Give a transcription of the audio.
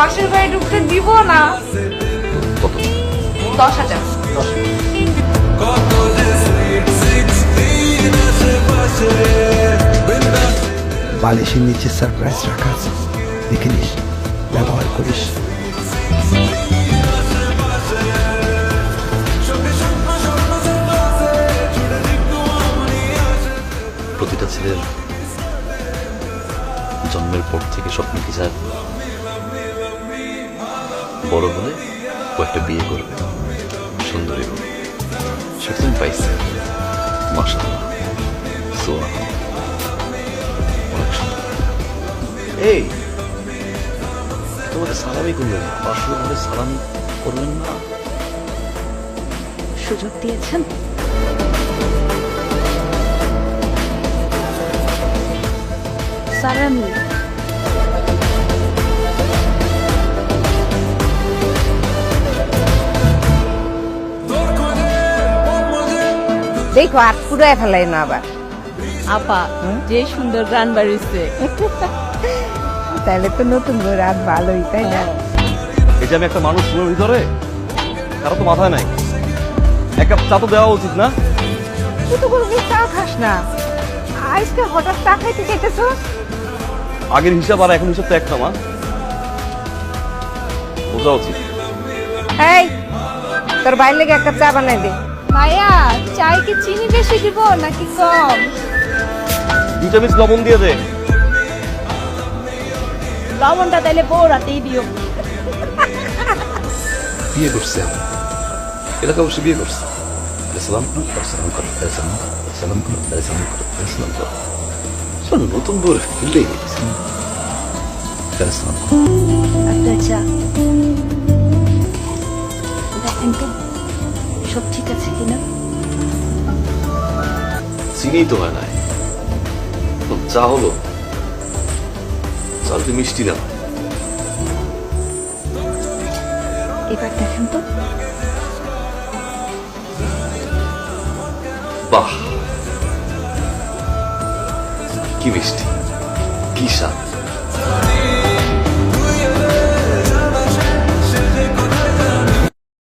বাসের বাড়ি ঢুকতে দিব না। কত? দশ হাজার। বালিশের নিচে সারপ্রাইজ রাখা আছে। দেখে নিস ব্যবহার করিস। প্রতিটা ছেলের জন্মের পর থেকে স্বপ্ন কি চায় বড় হলে ও একটা বিয়ে করবে। সুন্দরী হবে আমি পাইছি। মাসাল্লাহ সোয়া অনেক সুন্দর। এই তোমাকে সালামি করলেন পাঁচশো আমাদের সালামি করলেন না? সুযোগ দিয়েছেন। সারামি দেখো আর পুরাই ফেলাই না আবার। আপা যে সুন্দর গান বাড়িছে তাহলে তো নতুন রাত ভালোই তাই না? এই যে আমি একটা মানুষ রুমের ভিতরে কারও তো মাথায় নাই। এক কাপ চা তো দেওয়া উচিত না? তুই তো কোনো চা খাস না। আজকে হঠাৎ চা খাইতে চাইতেছ? আগের হিসাব আর এখন হিসাব তো একটা মা। বোঝা উচিত। এই তোর বাইর লেগে একটা চা বানাই দে। ভাইয়া চায় কি চিনি বেশি দিব নাকি কম? দুই চামচ লবণ দিয়ে দে। লবণটা তাইলে বউ রাতেই দিও। বিয়ে করছে এখন। এলাকা বসে বিয়ে করছে। সালাম করো সালাম করো সালাম করো সালাম করো সালাম করো সালাম করো। শোন নতুন বউর ফিল্ডে সালাম করো। আপনার কিনা চিনি তো হয় নাই। চা হলো। চা তো মিষ্টি না। এবার দেখেন তো। বাহ! কি মিষ্টি। কি স্বাদ।